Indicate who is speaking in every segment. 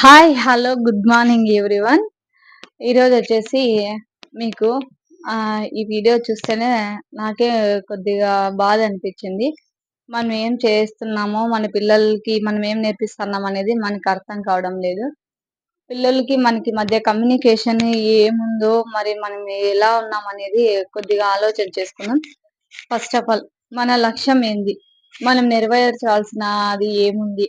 Speaker 1: Hi hello good morning everyone ఈరోజు వచ్చేసి మీకు ఈ వీడియో చూస్తేనే నాకే కొద్దిగా బాధ అనిపించింది. మనం ఏం చేస్తున్నామో మన పిల్లలకి మనం ఏం నేర్పిస్తున్నాం అనేది మనకు అర్థం కావడం లేదు. పిల్లలకి మనకి మధ్య కమ్యూనికేషన్ ఏముందో మరి మనం ఎలా ఉన్నాం అనేది కొద్దిగా ఆలోచన చేసుకున్నాం ఫస్ట్ ఆఫ్ ఆల్ మన లక్ష్యం ఏంది? మనం నెరవేర్చాల్సిన అది ఏముంది?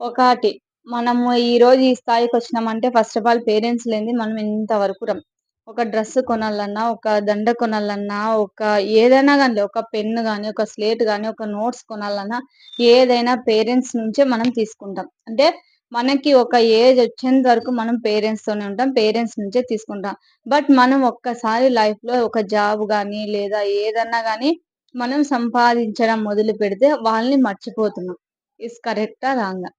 Speaker 1: ఒకటి మనము ఈ రోజు ఈ స్థాయికి వచ్చినామంటే ఫస్ట్ ఆఫ్ ఆల్ పేరెంట్స్ లేని మనం ఇంతవరకు రం ఒక డ్రెస్ కొనాలన్నా ఒక దండ కొనాలన్నా ఒక ఏదైనా కానీ ఒక పెన్ను కానీ ఒక స్లేట్ కానీ ఒక నోట్స్ కొనాలన్నా ఏదైనా పేరెంట్స్ నుంచే మనం తీసుకుంటాం. అంటే మనకి ఒక ఏజ్ వచ్చేంత వరకు మనం పేరెంట్స్ తోనే ఉంటాం పేరెంట్స్ నుంచే తీసుకుంటాం. బట్ మనం ఒక్కసారి లైఫ్లో ఒక జాబ్ కానీ లేదా ఏదన్నా కానీ మనం సంపాదించడం మొదలు పెడితే వాళ్ళని మర్చిపోతున్నాం. ఇస్ కరెక్టా రాంగా?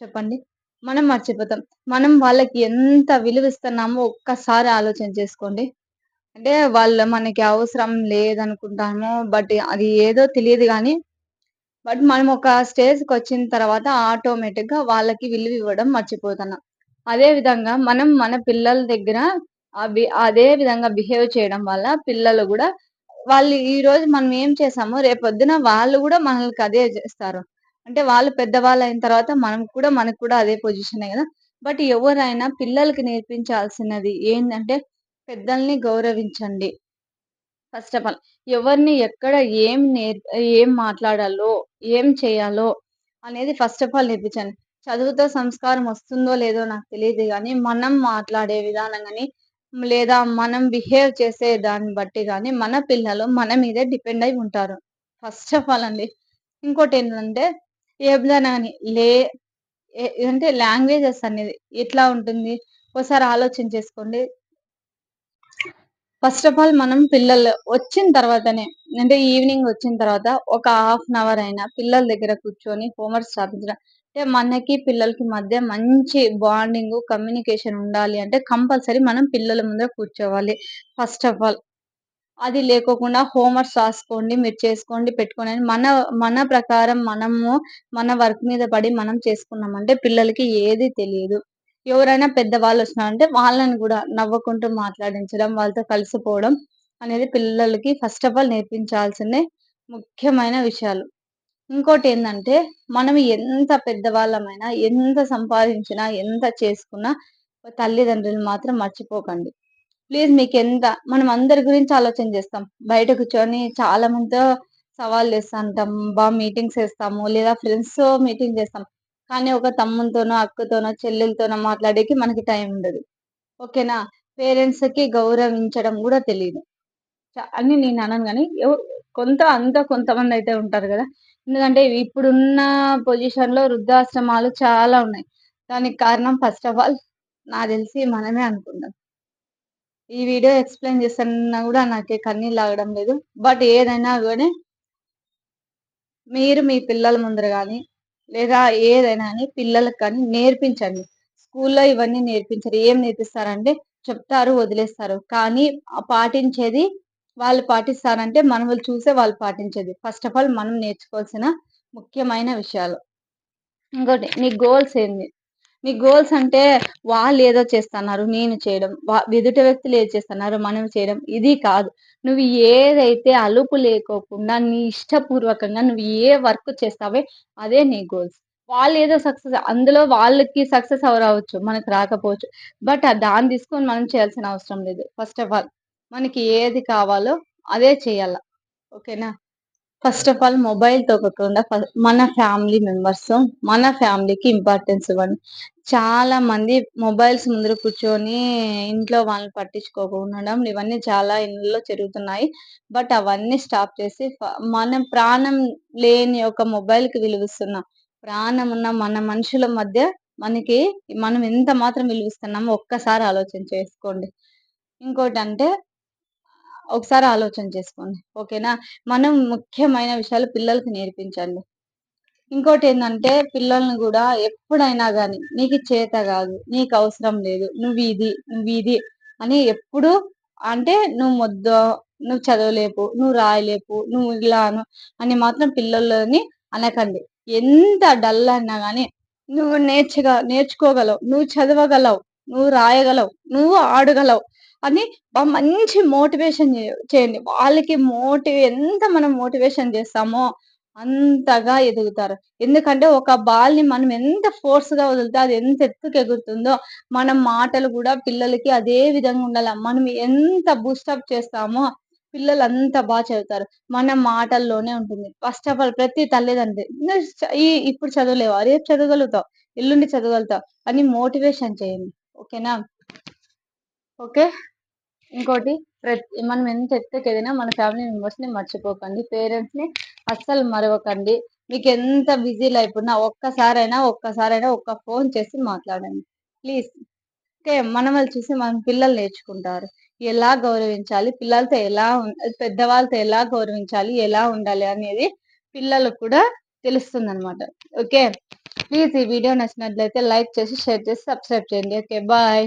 Speaker 1: చెప్పండి. మనం మర్చిపోతాం. మనం వాళ్ళకి ఎంత విలువిస్తున్నామో ఒక్కసారి ఆలోచన చేసుకోండి. అంటే వాళ్ళ మనకి అవసరం లేదనుకుంటాము. బట్ అది ఏదో తెలియదు కానీ బట్ మనం ఒక స్టేజ్కి వచ్చిన తర్వాత ఆటోమేటిక్గా వాళ్ళకి విలువ ఇవ్వడం మర్చిపోతున్నాం అదే విధంగా మనం మన పిల్లల దగ్గర అవి అదే విధంగా బిహేవ్ చేయడం వల్ల పిల్లలు కూడా వాళ్ళు ఈ రోజు మనం ఏం చేసామో రేపొద్దున వాళ్ళు కూడా మనల్ని అదే చేస్తారు. అంటే వాళ్ళు పెద్దవాళ్ళు అయిన తర్వాత మనం కూడా మనకు కూడా అదే పొజిషనే కదా. బట్ ఎవరైనా పిల్లలకి నేర్పించాల్సినది ఏంటంటే పెద్దల్ని గౌరవించండి. ఫస్ట్ ఆఫ్ ఆల్ ఎవరిని ఎక్కడ ఏం నేర్ ఏం మాట్లాడాలో ఏం చేయాలో అనేది ఫస్ట్ ఆఫ్ ఆల్ నేర్పించండి. చదువుతో సంస్కారం వస్తుందో లేదో నాకు తెలియదు కానీ మనం మాట్లాడే విధానం కానీ లేదా మనం బిహేవ్ చేసే దాన్ని బట్టి కానీ మన పిల్లలు మన మీదే డిపెండ్ అయి ఉంటారు. ఫస్ట్ ఆఫ్ ఆల్ అండి. ఇంకోటి ఏంటంటే ఏదైనా కానీ లే అంటే లాంగ్వేజెస్ అనేది ఎట్లా ఉంటుంది? ఒకసారి ఆలోచన చేసుకోండి. ఫస్ట్ ఆఫ్ ఆల్ మనం పిల్లలు వచ్చిన తర్వాతనే అంటే ఈవినింగ్ వచ్చిన తర్వాత ఒక హాఫ్ అన్ అవర్ అయినా పిల్లల దగ్గర కూర్చొని హోంవర్క్ స్థాపించడం. అంటే మనకి పిల్లలకి మధ్య మంచి బాండింగ్ కమ్యూనికేషన్ ఉండాలి అంటే కంపల్సరీ మనం పిల్లల ముందర కూర్చోవాలి. ఫస్ట్ ఆఫ్ ఆల్ అది లేకోకుండా హోంవర్క్స్ రాసుకోండి మీరు చేసుకోండి పెట్టుకోండి అని మన మన ప్రకారం మనము మన వర్క్ మీద పడి మనం చేసుకున్నామంటే పిల్లలకి ఏది తెలియదు. ఎవరైనా పెద్దవాళ్ళు వచ్చినారంటే వాళ్ళని కూడా నవ్వుకుంటూ మాట్లాడించడం వాళ్ళతో కలిసిపోవడం అనేది పిల్లలకి ఫస్ట్ ఆఫ్ ఆల్ నేర్పించాల్సిందే ముఖ్యమైన విషయాలు. ఇంకోటి ఏంటంటే మనం ఎంత పెద్దవాళ్ళమైనా ఎంత సంపాదించినా ఎంత చేసుకున్నా తల్లిదండ్రులు మాత్రం మర్చిపోకండి. ప్లీజ్ మీకు ఎంత మనం అందరి గురించి ఆలోచన చేస్తాం. బయట కూర్చొని చాలా మందితో సవాల్ చేస్తా ఉంటాం బాగా మీటింగ్స్ వేస్తాము లేదా ఫ్రెండ్స్తో మీటింగ్ చేస్తాం. కానీ ఒక తమ్ముతోనో అక్కతోనో చెల్లెలతోనో మాట్లాడేకి మనకి టైం ఉండదు. ఓకేనా? పేరెంట్స్కి గౌరవించడం కూడా తెలియదు అని నేను అనను కానీ కొంత అంత కొంతమంది అయితే ఉంటారు కదా. ఎందుకంటే ఇప్పుడున్న పొజిషన్లో వృద్ధాశ్రమాలు చాలా ఉన్నాయి. దానికి కారణం ఫస్ట్ ఆఫ్ ఆల్ నాకు తెలిసి మనమే అనుకుందాం. ఈ వీడియో ఎక్స్ప్లెయిన్ చేస్తున్నా కూడా నాకు కన్నీళ్ళు లాగడం లేదు. బట్ ఏదైనా కానీ మీరు మీ పిల్లల ముందర కానీ లేదా ఏదైనా కానీ పిల్లలకు కానీ నేర్పించండి. స్కూల్లో ఇవన్నీ నేర్పించరు. ఏం నేర్పిస్తారంటే చెప్తారు వదిలేస్తారు. కానీ పాటించేది వాళ్ళు పాటిస్తారంటే మనం వాళ్ళు చూసే వాళ్ళు పాటించేది. ఫస్ట్ ఆఫ్ ఆల్ మనం నేర్చుకోవాల్సిన ముఖ్యమైన విషయాలు. ఇంకోటి నీ గోల్స్ ఏంది? నీ గోల్స్ అంటే వాళ్ళు ఏదో చేస్తున్నారు నేను చేయడం. వా- ఎదుటి వ్యక్తులు ఏది చేస్తున్నారు మనం చేయడం. ఇది కాదు. నువ్వు ఏదైతే అలుపు లేకోకుండా నీ ఇష్టపూర్వకంగా నువ్వు ఏ వర్క్ చేస్తావే అదే నీ గోల్స్. వాళ్ళు ఏదో సక్సెస్ అందులో వాళ్ళకి సక్సెస్ అవరవచ్చు మనకు రాకపోవచ్చు. బట్ దాన్ని తీసుకొని మనం చేయాల్సిన అవసరం లేదు. ఫస్ట్ ఆఫ్ ఆల్ మనకి ఏది కావాలో అదే చేయాల. ఓకేనా? ఫస్ట్ ఆఫ్ ఆల్ మొబైల్ తోకకుండా మన ఫ్యామిలీ మెంబర్స్ మన ఫ్యామిలీకి ఇంపార్టెన్స్ ఇవ్వండి. చాలా మంది మొబైల్స్ ముందర కూర్చొని ఇంట్లో వాళ్ళని పట్టించుకోకుండడం ఉండడం ఇవన్నీ చాలా ఇళ్ళలో జరుగుతున్నాయి. బట్ అవన్నీ స్టాప్ చేసి మన ప్రాణం లేని ఒక మొబైల్కి విలువిస్తున్నాం ప్రాణం ఉన్న మన మనుషుల మధ్య మనకి మనం ఎంత మాత్రం విలువిస్తున్నామో ఒక్కసారి ఆలోచన చేసుకోండి. ఇంకోటి అంటే ఒకసారి ఆలోచన చేసుకోండి. ఓకేనా? మనం ముఖ్యమైన విషయాలు పిల్లలకి నేర్పించండి. ఇంకోటి ఏంటంటే పిల్లల్ని కూడా ఎప్పుడైనా కానీ నీకు చేత కాదు నీకు అవసరం లేదు నువ్వు ఇది నువ్వు ఇది అని ఎప్పుడు అంటే నువ్వు మొద్ద నువ్వు చదవలేపు నువ్వు రాయలేపు నువ్వు ఇలాను అని మాత్రం పిల్లలని అనకండి. ఎంత డల్ అయినా కానీ నువ్వు నేర్చగా నేర్చుకోగలవు నువ్వు చదవగలవు నువ్వు రాయగలవు నువ్వు ఆడగలవు అని మంచి మోటివేషన్ చేయండి. వాళ్ళకి మోటివ్ ఎంత మనం మోటివేషన్ చేస్తామో అంతగా ఎదుగుతారు. ఎందుకంటే ఒక బాల్ని మనం ఎంత ఫోర్స్గా వదిలితే అది ఎంత ఎత్తుకు ఎగురుతుందో మన మాటలు కూడా పిల్లలకి అదే విధంగా ఉండాలి. మనం ఎంత బూస్టప్ చేస్తామో పిల్లలు అంత బాగా చదువుతారు. మన మాటల్లోనే ఉంటుంది. ఫస్ట్ ఆఫ్ ఆల్ ప్రతి తల్లిదండ్రి ఈ ఇప్పుడు చదవలేవు. రేపు చదవగలుగుతావు. ఎల్లుండి చదవగలుగుతావు అని మోటివేషన్ చేయండి. ఓకేనా? ఓకే? ఇంకోటి ప్రతి మనం ఎంత ఎత్తుకెదినా మన ఫ్యామిలీ మెంబర్స్ని మర్చిపోకండి. పేరెంట్స్ని అస్సలు మరవకండి. మీకు ఎంత బిజీ లైఫ్ ఉన్నా ఒక్కసారైనా ఒక్కసారైనా ఒక్క ఫోన్ చేసి మాట్లాడండి. ప్లీజ్ ఓకే మనం చూసి మన పిల్లలు నేర్చుకుంటారు. ఎలా గౌరవించాలి? పిల్లలతో ఎలా పెద్దవాళ్ళతో ఎలా గౌరవించాలి? ఎలా ఉండాలి? అనేది పిల్లలకు కూడా తెలుస్తుంది అనమాట ఓకే? ప్లీజ్ ఈ వీడియో నచ్చినట్లయితే లైక్ చేసి షేర్ చేసి సబ్స్క్రైబ్ చేయండి. Okay bye.